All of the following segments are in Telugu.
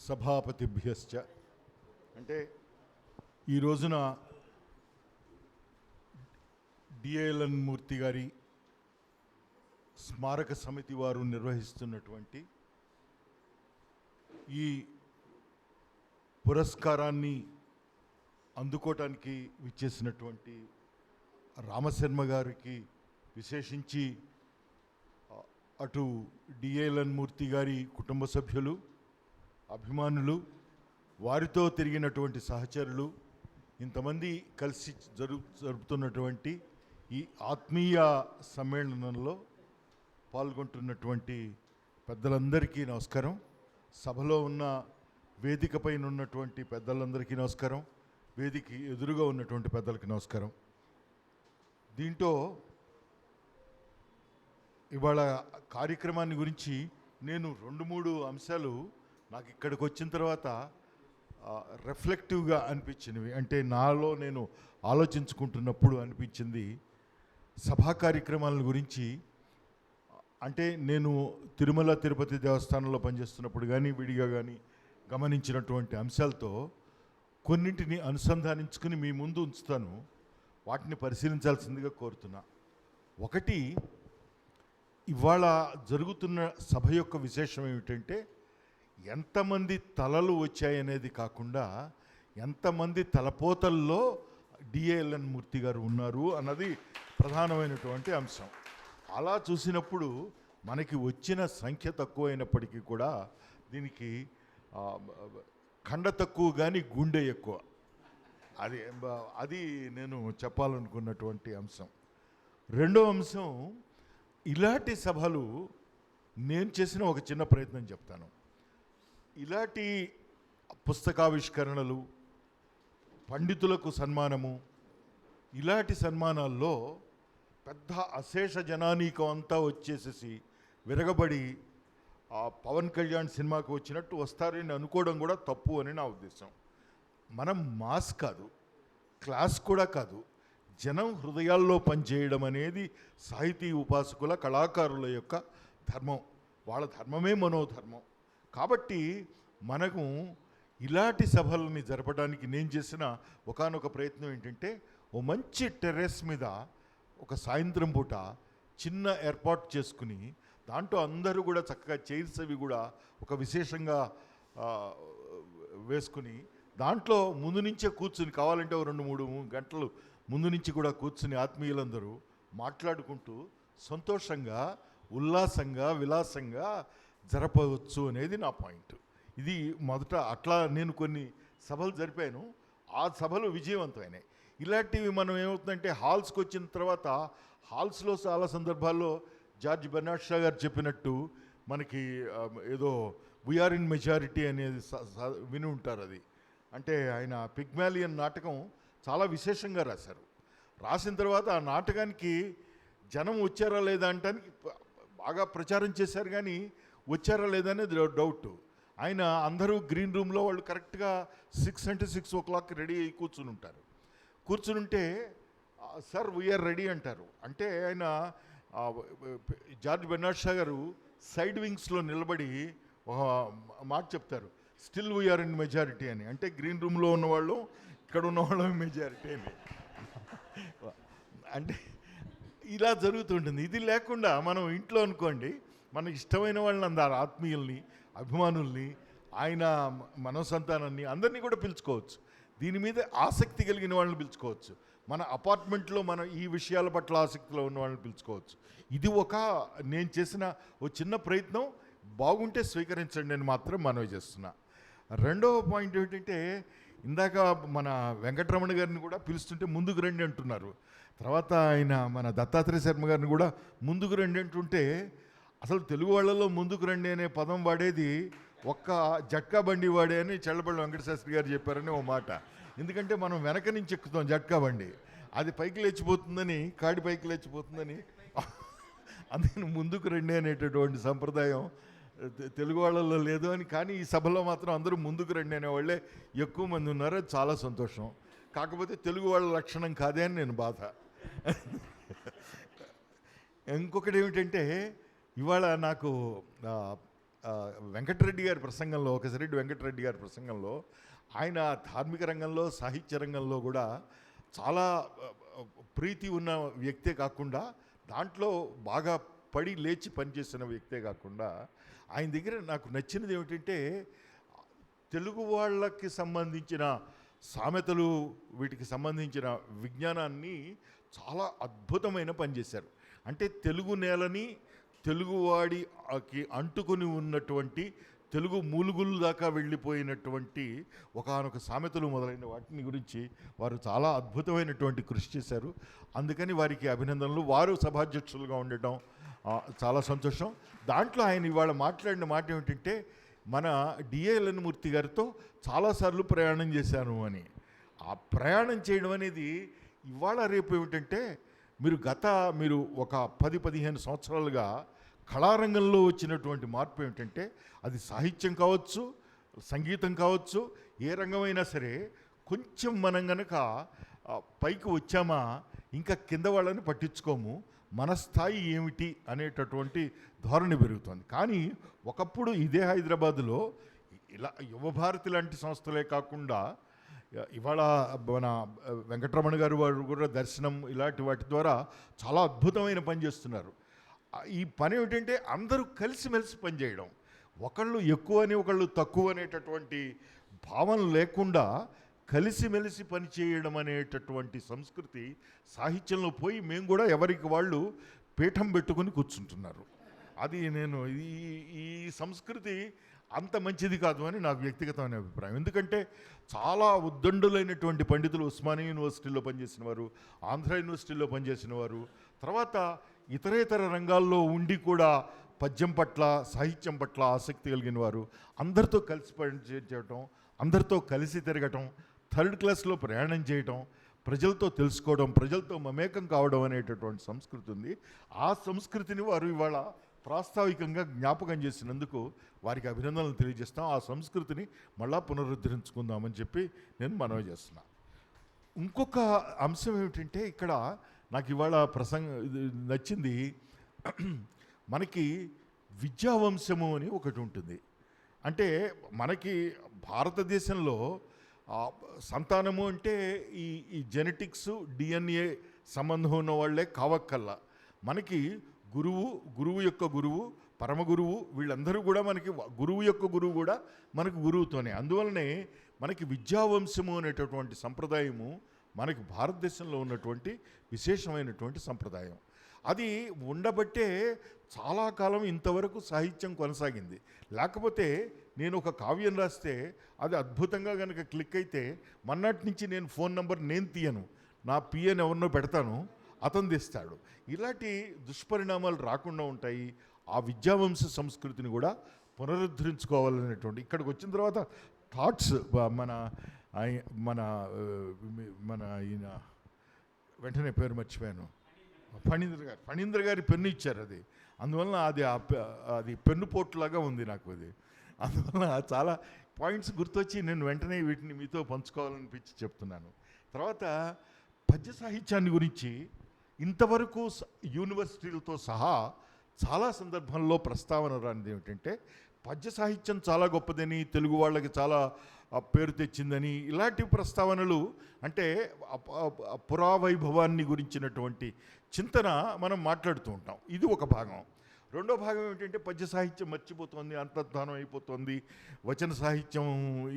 సభాపతిభ్యశ్చ. అంటే ఈ రోజున డిఏఎల్ఎన్ మూర్తి గారి స్మారక సమితి వారు నిర్వహిస్తున్నటువంటి ఈ పురస్కారాన్ని అందుకోవటానికి విచ్చేసినటువంటి రామశర్మ గారికి విశేషించి అటు డిఏఎల్ఎన్ మూర్తి గారి కుటుంబ సభ్యులు అభిమానులు వారితో తిరిగినటువంటి సహచరులు ఇంతమంది కలిసి జరు జరుపుతున్నటువంటి ఈ ఆత్మీయ సమ్మేళనంలో పాల్గొంటున్నటువంటి పెద్దలందరికీ నమస్కారం. సభలో ఉన్న వేదిక పైన ఉన్నటువంటి పెద్దలందరికీ నమస్కారం. వేదిక ఎదురుగా ఉన్నటువంటి పెద్దలకి నమస్కారం. దీంట్లో ఇవాళ కార్యక్రమాన్ని గురించి నేను రెండు మూడు అంశాలు నాకు ఇక్కడికి వచ్చిన తర్వాత రిఫ్లెక్టివ్గా అనిపించినవి. అంటే నాలో నేను ఆలోచించుకుంటున్నప్పుడు అనిపించింది సభా కార్యక్రమాల గురించి. అంటే నేను తిరుమల తిరుపతి దేవస్థానంలో పనిచేస్తున్నప్పుడు కానీ విడిగా కానీ గమనించినటువంటి అంశాలతో కొన్నింటిని అనుసంధానించుకుని మీ ముందు ఉంచుతాను. వాటిని పరిశీలించాల్సిందిగా కోరుతున్నా. ఒకటి ఇవాళ జరుగుతున్న సభ యొక్క విశేషం ఏమిటంటే ఎంతమంది తలలు వచ్చాయనేది కాకుండా ఎంతమంది తలపోతల్లో డిఏఎల్ఎన్ మూర్తి గారు ఉన్నారు అన్నది ప్రధానమైనటువంటి అంశం. అలా చూసినప్పుడు మనకి వచ్చిన సంఖ్య తక్కువైనప్పటికీ కూడా దీనికి ఖండ తక్కువ కానీ గుండె ఎక్కువ. అది అది నేను చెప్పాలనుకున్నటువంటి అంశం. రెండో అంశం ఇలాంటి సభలు నేను చేసిన ఒక చిన్న ప్రయత్నం చెప్తాను. ఇలాంటి పుస్తకావిష్కరణలు పండితులకు సన్మానము ఇలాంటి సన్మానాల్లో పెద్ద అశేష జనానీకం అంతా వచ్చేసేసి విరగబడి ఆ పవన్ కళ్యాణ్ సినిమాకి వచ్చినట్టు వస్తారని అనుకోవడం కూడా తప్పు అని నా ఉద్దేశం. మనం మాస్ కాదు క్లాస్ కూడా కాదు జనం హృదయాల్లో పనిచేయడం అనేది సాహితీ ఉపాసకుల కళాకారుల యొక్క ధర్మం. వాళ్ళ ధర్మమే మనోధర్మం. కాబట్టి మనకు ఇలాంటి సభలని జరపడానికి నేను చేసిన ఒకానొక ప్రయత్నం ఏంటంటే ఓ మంచి టెర్రస్ మీద ఒక సాయంత్రం పూట చిన్న ఏర్పాటు చేసుకుని దాంట్లో అందరూ కూడా చక్కగా చైర్స్ అవి కూడా ఒక విశేషంగా వేసుకుని దాంట్లో ముందు నుంచే కూర్చుని కావాలంటే ఓ రెండు మూడు గంటలు ముందు నుంచి కూడా కూర్చుని ఆత్మీయులందరూ మాట్లాడుకుంటూ సంతోషంగా ఉల్లాసంగా విలాసంగా జరపవచ్చు అనేది నా పాయింట్. ఇది మొదట అట్లా నేను కొన్ని సభలు జరిపాను. ఆ సభలు విజయవంతమైనాయి. ఇలాంటివి మనం ఏమవుతుందంటే హాల్స్కి వచ్చిన తర్వాత హాల్స్లో చాలా సందర్భాల్లో జార్జ్ బెర్నాడ్ షా గారు చెప్పినట్టు మనకి ఏదో వీఆర్ ఇన్ మెజారిటీ అనేది విని ఉంటారు అది. అంటే ఆయన పిగ్మాలియన్ నాటకం చాలా విశేషంగా రాశారు. రాసిన తర్వాత ఆ నాటకానికి జనం వచ్చారా లేదా అంటానికి బాగా ప్రచారం చేశారు కానీ వచ్చారా లేదనేది డౌట్ ఆయన అందరూ గ్రీన్ రూమ్లో వాళ్ళు కరెక్ట్గా సిక్స్ అంటే సిక్స్ ఓ క్లాక్ రెడీ అయ్యి కూర్చుని ఉంటారు. కూర్చునుంటే "ఆ, సార్ వీఆర్ రెడీ అంటారు. అంటే ఆయన జార్జ్ బెర్నాడ్ షా గారు సైడ్ వింగ్స్లో నిలబడి మాట చెప్తారు. స్టిల్ వీఆర్ ఇన్ మెజారిటీ అని. అంటే గ్రీన్ రూమ్లో ఉన్నవాళ్ళు ఇక్కడ ఉన్నవాళ్ళు మెజారిటీ అని. అంటే ఇలా జరుగుతుంటుంది ఇది లేకుండా మనం ఇంట్లో అనుకోండి మనకి ఇష్టమైన వాళ్ళని అందరు ఆత్మీయుల్ని అభిమానుల్ని ఆయన మనోసంతానాన్ని అందరినీ కూడా పిలుచుకోవచ్చు. దీని మీద ఆసక్తి కలిగిన వాళ్ళని పిలుచుకోవచ్చు. మన అపార్ట్మెంట్లో మనం ఈ విషయాల పట్ల ఆసక్తిలో ఉన్న వాళ్ళని పిలుచుకోవచ్చు. ఇది ఒక నేను చేసిన ఓ చిన్న ప్రయత్నం. బాగుంటే స్వీకరించండి అని మాత్రం మనవి చేస్తున్నా. రెండవ పాయింట్ ఏంటంటే ఇందాక మన వెంకటరమణ గారిని కూడా పిలుస్తుంటే ముందుకు రండి అంటున్నారు. తర్వాత ఆయన మన దత్తాత్రేయ శర్మ గారిని కూడా ముందుకు రండి అంటుంటే అసలు తెలుగు వాళ్ళలో ముందుకు రండి అనే పదం వాడేది ఒక్క జట్కా బండి వాడే అని చల్లబళ్ళ వెంకటశాస్త్రి గారు చెప్పారని ఓ మాట. ఎందుకంటే మనం వెనక నుంచి ఎక్కుతాం జట్కా బండి. అది పైకి లేచిపోతుందని కాడి పైకి లేచిపోతుందని. అందుకని ముందుకు రండి అనేటటువంటి సంప్రదాయం తెలుగు వాళ్ళల్లో లేదు అని కానీ ఈ సభలో మాత్రం అందరూ ముందుకు రండి అనేవాళ్ళే ఎక్కువ మంది ఉన్నారు. అది చాలా సంతోషం. కాకపోతే తెలుగు వాళ్ళ లక్షణం కాదే అని నేను బాధ. ఇంకొకటి ఏమిటంటే ఇవాళ నాకు వెంకటరెడ్డి గారి ప్రసంగంలో ఒకసారి వెంకటరెడ్డి గారి ప్రసంగంలో ఆయన ధార్మిక రంగంలో సాహిత్య రంగంలో కూడా చాలా ప్రీతి ఉన్న వ్యక్తే కాకుండా దాంట్లో బాగా పడి లేచి పనిచేసిన వ్యక్తే కాకుండా ఆయన దగ్గర నాకు నచ్చినది ఏమిటంటే తెలుగు వాళ్ళకి సంబంధించిన సామెతలు వీటికి సంబంధించిన విజ్ఞానాన్ని చాలా అద్భుతమైన పనిచేశారు అంటే తెలుగు నేలని తెలుగువాడికి అంటుకొని ఉన్నటువంటి తెలుగు మూలుగులు దాకా వెళ్ళిపోయినటువంటి ఒకానొక సామెతలు మొదలైన వాటిని గురించి వారు చాలా అద్భుతమైనటువంటి కృషి చేశారు. అందుకని వారికి అభినందనలు. వారు సభాధ్యక్షులుగా ఉండటం చాలా సంతోషం. దాంట్లో ఆయన ఇవాళ మాట్లాడిన మాట ఏమిటంటే మన డిఏఎల్ఎన్ మూర్తి గారితో చాలాసార్లు ప్రయాణం చేశాను అని. ఆ ప్రయాణం చేయడం అనేది ఇవాళ రేపు ఏమిటంటే మీరు గత మీరు ఒక పది పదిహేను సంవత్సరాలుగా కళారంగంలో వచ్చినటువంటి మార్పు ఏమిటంటే అది సాహిత్యం కావచ్చు సంగీతం కావచ్చు ఏ రంగమైనా సరే కొంచెం మనం గనక పైకి వచ్చామా ఇంకా కింద వాళ్ళని పట్టించుకోము. మన స్థాయి ఏమిటి అనేటటువంటి ధోరణి పెరుగుతుంది. కానీ ఒకప్పుడు ఇదే హైదరాబాదులో ఇలా యువభారతి లాంటి సంస్థలే కాకుండా ఇవాళ మన వెంకటరమణ గారు వారు కూడా దర్శనం ఇలాంటి వాటి ద్వారా చాలా అద్భుతమైన పని చేస్తున్నారు. ఈ పని ఏమిటంటే అందరూ కలిసిమెలిసి పనిచేయడం ఒకళ్ళు ఎక్కువ అని ఒకళ్ళు తక్కువ అనేటటువంటి భావన లేకుండా కలిసిమెలిసి పనిచేయడం అనేటటువంటి సంస్కృతి సాహిత్యంలో పోయి మేము కూడా ఎవరికి వాళ్ళు పీఠం పెట్టుకుని కూర్చుంటున్నారు. అది నేను ఈ ఈ సంస్కృతి అంత మంచిది కాదు అని నాకు వ్యక్తిగతమైన అభిప్రాయం. ఎందుకంటే చాలా ఉద్దండులైనటువంటి పండితులు ఉస్మానియా యూనివర్సిటీలో పనిచేసిన వారు ఆంధ్ర యూనివర్సిటీలో పనిచేసిన వారు తర్వాత ఇతరేతర రంగాల్లో ఉండి కూడా పద్యం పట్ల సాహిత్యం పట్ల ఆసక్తి కలిగిన వారు అందరితో కలిసి పనిచేయటం అందరితో కలిసి తిరగటం థర్డ్ క్లాస్లో ప్రయాణం చేయటం ప్రజలతో తెలుసుకోవడం ప్రజలతో మమేకం కావడం అనేటటువంటి సంస్కృతి ఉంది. ఆ సంస్కృతిని వారు ఇవాళ ప్రాస్తావికంగా జ్ఞాపకం చేసినందుకు వారికి అభినందనలు తెలియజేస్తాం. ఆ సంస్కృతిని మళ్ళా పునరుద్ధరించుకుందామని చెప్పి నేను మనవి చేస్తున్నా. ఇంకొక అంశం ఏమిటంటే ఇక్కడ నాకు ఇవాళ ప్రసంగ ఇది నచ్చింది. మనకి విద్యావంశము అని ఒకటి ఉంటుంది. అంటే మనకి భారతదేశంలో సంతానము అంటే ఈ ఈ జెనెటిక్స్ డిఎన్ఏ సంబంధం ఉన్న వాళ్ళే కావక్కల్లా మనకి గురువు గురువు యొక్క గురువు పరమ గురువు వీళ్ళందరూ కూడా మనకి గురువు యొక్క గురువు కూడా మనకు గురువుతోనే. అందువలనే మనకి విద్యావంశము అనేటటువంటి సంప్రదాయము మనకి భారతదేశంలో ఉన్నటువంటి విశేషమైనటువంటి సంప్రదాయం. అది ఉండబట్టే చాలా కాలం ఇంతవరకు సాహిత్యం కొనసాగింది. లేకపోతే నేను ఒక కావ్యం రాస్తే అది అద్భుతంగా కనుక క్లిక్ అయితే మన్నాటి నుంచి నేను ఫోన్ నంబర్ నేను తీయను. నా పిఎన్ ఎవరినో పెడతాను. అతందిస్తాడు. ఇలాంటి దుష్పరిణామాలు రాకుండా ఉంటాయి. ఆ విద్యావంశ సంస్కృతిని కూడా పునరుద్ధరించుకోవాలనేటువంటి ఇక్కడికి వచ్చిన తర్వాత థాట్స్ మన మన మన ఈయన వెంటనే పేరు మర్చిపోయాను. ఫణీంద్ర గారు ఫణీంద్ర గారి పెన్ను ఇచ్చారు అది. అందువలన అది ఆ పె- అది పెన్ను పోట్లాగా ఉంది నాకు అది. అందువలన చాలా పాయింట్స్ గుర్తొచ్చి నేను వెంటనే వీటిని మీతో పంచుకోవాలనిపించి చెప్తున్నాను. తర్వాత పద్య సాహిత్యాన్ని గురించి ఇంతవరకు యూనివర్సిటీలతో సహా చాలా సందర్భంలో ప్రస్తావన రానిది ఏమిటంటే పద్య సాహిత్యం చాలా గొప్పదని తెలుగు వాళ్ళకి చాలా పేరు తెచ్చిందని ఇలాంటి ప్రస్తావనలు అంటే పురావైభవాన్ని గురించినటువంటి చింతన మనం మాట్లాడుతూ ఉంటాం. ఇది ఒక భాగం. రెండో భాగం ఏమిటంటే పద్య సాహిత్యం మర్చిపోతుంది అంతర్ధానం అయిపోతుంది వచన సాహిత్యం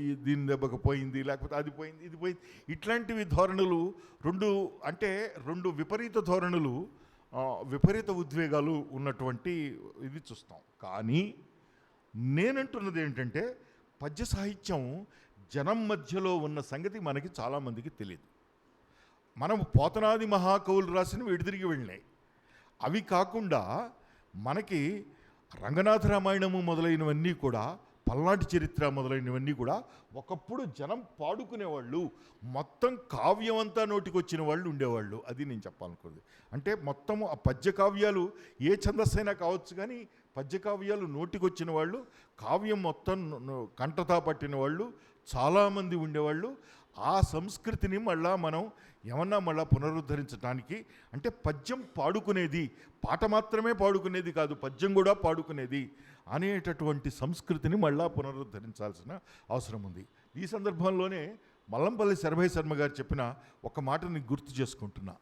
ఈ దీని దెబ్బకు పోయింది లేకపోతే అది పోయింది ఇది పోయింది. ఇట్లాంటివి ధోరణులు రెండు అంటే రెండు విపరీత ధోరణులు విపరీత ఉద్వేగాలు ఉన్నటువంటి ఇది చూస్తాం. కానీ నేనంటున్నది ఏంటంటే పద్య సాహిత్యం జనం మధ్యలో ఉన్న సంగతి మనకి చాలామందికి తెలియదు మనం పోతనాది మహాకవులు రాసినవి విడిదిరిగి వెళ్ళినాయి. అవి కాకుండా మనకి రంగనాథ రామాయణము మొదలైనవన్నీ కూడా పల్నాటి చరిత్ర మొదలైనవన్నీ కూడా ఒకప్పుడు జనం పాడుకునేవాళ్ళు. మొత్తం కావ్యం అంతా నోటికి వచ్చిన వాళ్ళు ఉండేవాళ్ళు. అది నేను చెప్పాలనుకుంది. అంటే మొత్తము ఆ పద్య కావ్యాలు ఏ ఛందస్సైనా కావచ్చు కానీ పద్య కావ్యాలు నోటికి వచ్చిన వాళ్ళు కావ్యం మొత్తం కంటతా పట్టిన వాళ్ళు చాలామంది ఉండేవాళ్ళు. ఆ సంస్కృతిని మళ్ళా మనం ఏమన్నా మళ్ళా పునరుద్ధరించడానికి అంటే పద్యం పాడుకునేది పాట మాత్రమే పాడుకునేది కాదు పద్యం కూడా పాడుకునేది అనేటటువంటి సంస్కృతిని మళ్ళా పునరుద్ధరించాల్సిన అవసరం ఉంది. ఈ సందర్భంలోనే మల్లంపల్లి శరభై శర్మ గారు చెప్పిన ఒక మాటని గుర్తు చేసుకుంటున్నా.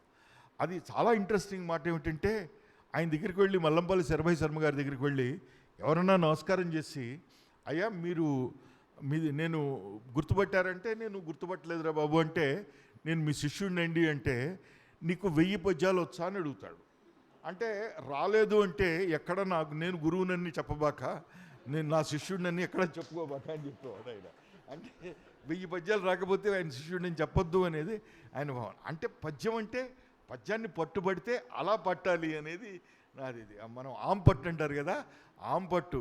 అది చాలా ఇంట్రెస్టింగ్ మాట ఏమిటంటే ఆయన దగ్గరికి వెళ్ళి మల్లంపల్లి శరభై శర్మ గారి దగ్గరికి వెళ్ళి ఎవరన్నా నమస్కారం చేసి అయ్యా మీరు మీది నేను గుర్తుపట్టారంటే నేను గుర్తుపట్టలేదురా బాబు అంటే నేను మీ శిష్యుడినండి అంటే నీకు వెయ్యి పద్యాలు వచ్చా అని అడుగుతాడు. అంటే రాలేదు అంటే ఎక్కడ నాకు నేను గురువునని చెప్పబాక నేను నా శిష్యుడినని ఎక్కడ చెప్పుకోబాక అని చెప్పేవాడు ఆయన. అంటే వెయ్యి పద్యాలు రాకపోతే ఆయన శిష్యుడిని చెప్పొద్దు అనేది ఆయన భావన. అంటే పద్యం అంటే పద్యాన్ని పట్టుబడితే అలా పట్టాలి అనేది నాది ఇది. మనం ఆమ్ పట్టు అంటారు కదా ఆమ్ పట్టు.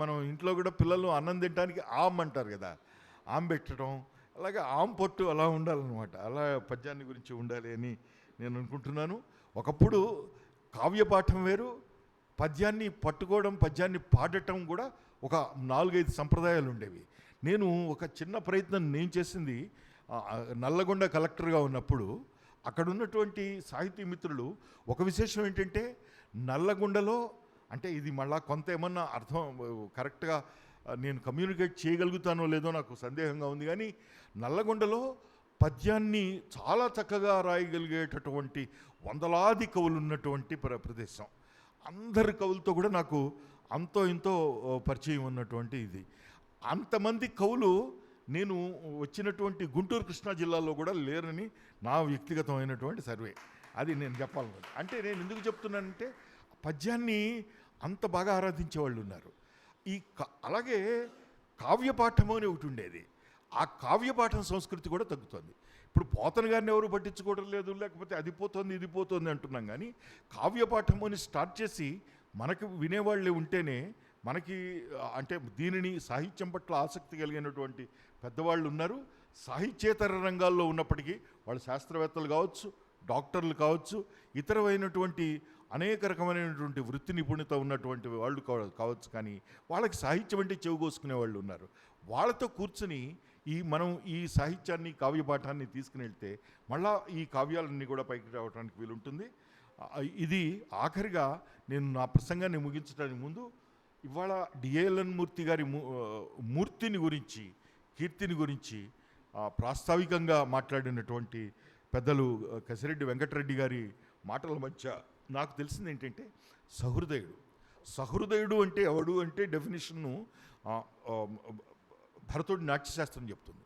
మనం ఇంట్లో కూడా పిల్లలు అన్నం తినడానికి ఆమ్ అంటారు కదా. ఆమ్ పెట్టడం అలాగే ఆమ్ పట్టు అలా ఉండాలన్నమాట. అలా పద్యాన్ని గురించి ఉండాలి అని నేను అనుకుంటున్నాను. ఒకప్పుడు కావ్యపాఠం వేరు పద్యాన్ని పట్టుకోవడం పద్యాన్ని పాడటం కూడా ఒక నాలుగైదు సంప్రదాయాలు ఉండేవి. నేను ఒక చిన్న ప్రయత్నం నేను చేసింది నల్లగొండ కలెక్టర్గా ఉన్నప్పుడు అక్కడ ఉన్నటువంటి సాహితీ మిత్రులు ఒక విశేషం ఏంటంటే నల్లగొండలో అంటే ఇది మళ్ళా కొంత ఏమన్నా అర్థం కరెక్ట్గా నేను కమ్యూనికేట్ చేయగలుగుతానో లేదో నాకు సందేహంగా ఉంది. కానీ నల్లగొండలో పద్యాన్ని చాలా చక్కగా రాయగలిగేటటువంటి వందలాది కవులు ఉన్నటువంటి ప్ర- ప్రదేశం. అందరి కవులతో కూడా నాకు అంతో ఇంతో పరిచయం ఉన్నటువంటి ఇది. అంతమంది కవులు నేను వచ్చినటువంటి గుంటూరు కృష్ణా జిల్లాలో కూడా లేరని నా వ్యక్తిగతమైనటువంటి సర్వే. అది నేను చెప్పాలన్నది అంటే నేను ఎందుకు చెప్తున్నానంటే పద్యాన్ని అంత బాగా ఆరాధించే వాళ్ళు ఉన్నారు. ఈ క- అలాగే కావ్యపాఠము అని ఒకటి ఉండేది. ఆ కావ్యపాఠం సంస్కృతి కూడా తగ్గుతుంది. ఇప్పుడు పోతన గారిని ఎవరు పట్టించుకోవడం లేదు లేకపోతే అది పోతుంది ఇది పోతుంది అంటున్నాం కానీ కావ్యపాఠం అని స్టార్ట్ చేసి మనకు వినేవాళ్ళే ఉంటేనే మనకి అంటే దీనిని సాహిత్యం పట్ల ఆసక్తి కలిగినటువంటి పెద్దవాళ్ళు ఉన్నారు. సాహిత్యేతర రంగాల్లో ఉన్నప్పటికీ వాళ్ళు శాస్త్రవేత్తలు కావచ్చు డాక్టర్లు కావచ్చు ఇతరమైనటువంటి అనేక రకమైనటువంటి వృత్తి నిపుణత ఉన్నటువంటి వాళ్ళు కావచ్చు కానీ వాళ్ళకి సాహిత్యం అంటే చెవిగోసుకునే వాళ్ళు ఉన్నారు. వాళ్ళతో కూర్చుని ఈ మనం ఈ సాహిత్యాన్ని కావ్యపాఠాన్ని తీసుకుని వెళ్తే మళ్ళా ఈ కావ్యాలన్నీ కూడా పైకి రావడానికి వీలుంటుంది. ఇది ఆఖరిగా నేను నా ప్రసంగాన్ని ముగించడానికి ముందు ఇవాళ డిఏఎల్ఎన్ మూర్తి గారి మూ- మూర్తిని గురించి కీర్తిని గురించి ప్రాస్తావికంగా మాట్లాడినటువంటి పెద్దలు కసిరెడ్డి వెంకటరెడ్డి గారి మాటల మధ్య నాకు తెలిసింది ఏంటంటే సహృదయుడు. సహృదయుడు అంటే ఎవడు అంటే డెఫినేషన్ను భరతుడి నాట్యశాస్త్రం చెప్తుంది.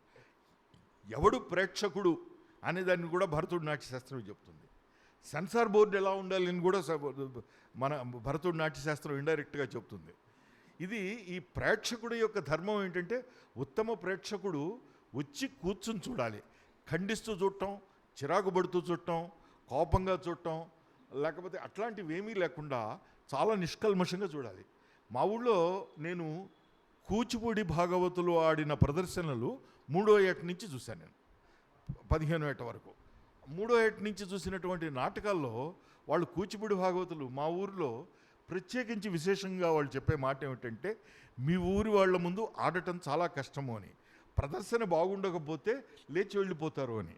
ఎవడు ప్రేక్షకుడు అనే దాన్ని కూడా భరతుడి నాట్యశాస్త్రం చెప్తుంది. సెన్సార్ బోర్డు ఎలా ఉండాలి అని కూడా మన భరతుడి నాట్యశాస్త్రం ఇండైరెక్ట్గా చెప్తుంది. ఇది ఈ ప్రేక్షకుడి యొక్క ధర్మం ఏంటంటే ఉత్తమ ప్రేక్షకుడు వచ్చి కూర్చుని చూడాలి. ఖండిస్తూ చూడటం చిరాకు పడుతూ చూడటం కోపంగా చూడటం లేకపోతే అట్లాంటివి ఏమీ లేకుండా చాలా నిష్కల్మషంగా చూడాలి. మా ఊళ్ళో నేను కూచిపూడి భాగవతులు ఆడిన ప్రదర్శనలు మూడో ఏట నుంచి చూశాను నేను. పదిహేను ఏట వరకు. మూడో ఏట నుంచి చూసినటువంటి నాటకాల్లో వాళ్ళు కూచిపూడి భాగవతులు మా ఊరిలో ప్రత్యేకించి విశేషంగా వాళ్ళు చెప్పే మాట ఏమిటంటే మీ ఊరి వాళ్ళ ముందు ఆడటం చాలా కష్టము అని. ప్రదర్శన బాగుండకపోతే లేచి వెళ్ళిపోతారు అని.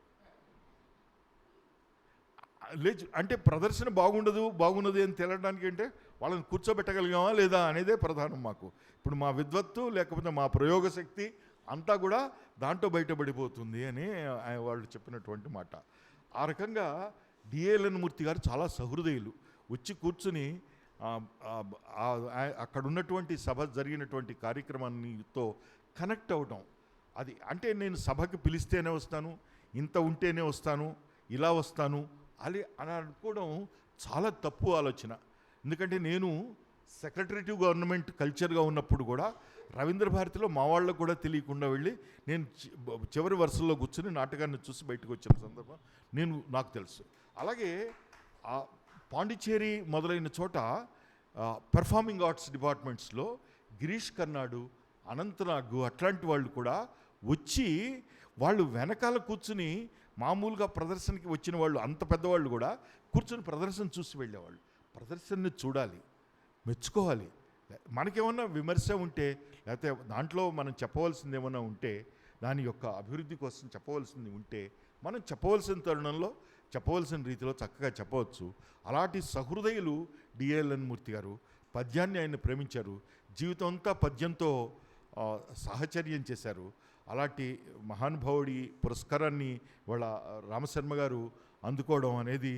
లేచి అంటే ప్రదర్శన బాగుండదు బాగున్నది అని తేలడానికి అంటే వాళ్ళని కూర్చోబెట్టగలిగామా లేదా అనేదే ప్రధానం మాకు. ఇప్పుడు మా విద్వత్తు లేకపోతే మా ప్రయోగశక్తి అంతా కూడా దాంట్లో బయటపడిపోతుంది అని ఆయన వాళ్ళు చెప్పినటువంటి మాట. ఆ రకంగా డిఏఎల్ఎన్ మూర్తి గారు చాలా సహృదయులు. వచ్చి కూర్చుని అక్కడ ఉన్నటువంటి సభ జరిగినటువంటి కార్యక్రమాన్నితో కనెక్ట్ అవడం అది అంటే నేను సభకి పిలిస్తేనే వస్తాను ఇంత ఉంటేనే వస్తాను ఇలా వస్తాను అది అని అనుకోవడం చాలా తప్పు ఆలోచన. ఎందుకంటే నేను సెక్రటరేటివ్ గవర్నమెంట్ కల్చర్గా ఉన్నప్పుడు కూడా రవీంద్ర భారతిలో మా వాళ్ళకు కూడా తెలియకుండా వెళ్ళి నేను చివరి వరుసల్లో కూర్చుని నాటకాన్ని చూసి బయటకు వచ్చిన సందర్భం నేను నాకు తెలుసు. అలాగే పాండిచ్చేరి మొదలైన చోట పెర్ఫార్మింగ్ ఆర్ట్స్ డిపార్ట్మెంట్స్లో గిరీష్ కర్నాడు అనంతనాగ్ అట్లాంటి వాళ్ళు కూడా వచ్చి వాళ్ళు వెనకాల కూర్చుని మామూలుగా ప్రదర్శనకి వచ్చిన వాళ్ళు అంత పెద్దవాళ్ళు కూడా కూర్చుని ప్రదర్శన చూసి వెళ్ళేవాళ్ళు. ప్రదర్శనని చూడాలి మెచ్చుకోవాలి. మనకేమన్నా విమర్శ ఉంటే లేకపోతే దాంట్లో మనం చెప్పవలసింది ఏమన్నా ఉంటే దాని యొక్క అభివృద్ధి కోసం చెప్పవలసింది ఉంటే మనం చెప్పవలసిన తరుణంలో చెప్పవలసిన రీతిలో చక్కగా చెప్పవచ్చు. అలాంటి సహృదయులు డిఎల్ఎన్ మూర్తి గారు పద్యాన్ని ఆయన ప్రేమించారు. జీవితం అంతా పద్యంతో సహచర్యం చేశారు. అలాంటి మహానుభావుడి పురస్కారాన్ని వాళ్ళ రామశర్మ గారు అందుకోవడం అనేది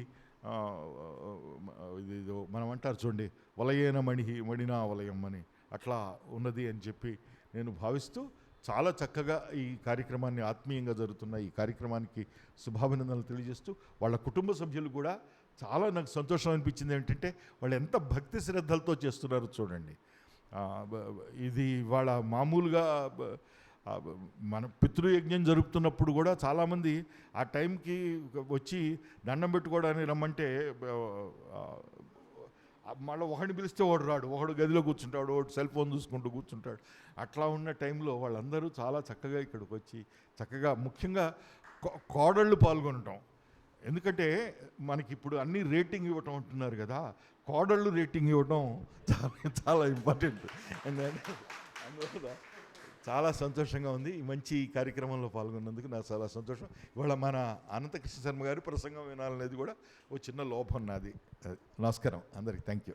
ఇది మనం అంటారు చూడండి వలయేన మణి మణినా వలయం అని అట్లా ఉన్నది అని చెప్పి నేను భావిస్తూ చాలా చక్కగా ఈ కార్యక్రమాన్ని ఆత్మీయంగా జరుగుతున్న ఈ కార్యక్రమానికి శుభాభినందనలు తెలియజేస్తూ వాళ్ళ కుటుంబ సభ్యులు కూడా చాలా నాకు సంతోషం అనిపించింది ఏంటంటే వాళ్ళు ఎంత భక్తి శ్రద్ధలతో చేస్తున్నారో చూడండి. ఇది వాళ్ళ మామూలుగా మన పితృయజ్ఞం జరుపుతున్నప్పుడు కూడా చాలామంది ఆ టైంకి వచ్చి దండం పెట్టుకోవడానికి రమ్మంటే మళ్ళీ ఒకడిని పిలిస్తే వాడు రాడు ఒకడు గదిలో కూర్చుంటాడు ఒకటి సెల్ ఫోన్ చూసుకుంటూ కూర్చుంటాడు. అట్లా ఉన్న టైంలో వాళ్ళందరూ చాలా చక్కగా ఇక్కడికి వచ్చి చక్కగా ముఖ్యంగా కోడళ్ళు పాల్గొనటం. ఎందుకంటే మనకి ఇప్పుడు అన్ని రేటింగ్ ఇవ్వటం అంటున్నారు కదా కోడళ్ళు రేటింగ్ ఇవ్వటం చాలా చాలా ఇంపార్టెంట్ అందువల్ల చాలా సంతోషంగా ఉంది. ఈ మంచి కార్యక్రమంలో పాల్గొన్నందుకు నాకు చాలా సంతోషం. ఇవాళ మన అనంతకృష్ణ శర్మ గారు ప్రసంగం వినాలనేది కూడా ఓ చిన్న లోపం నాది. నమస్కారం అందరికి. Thank you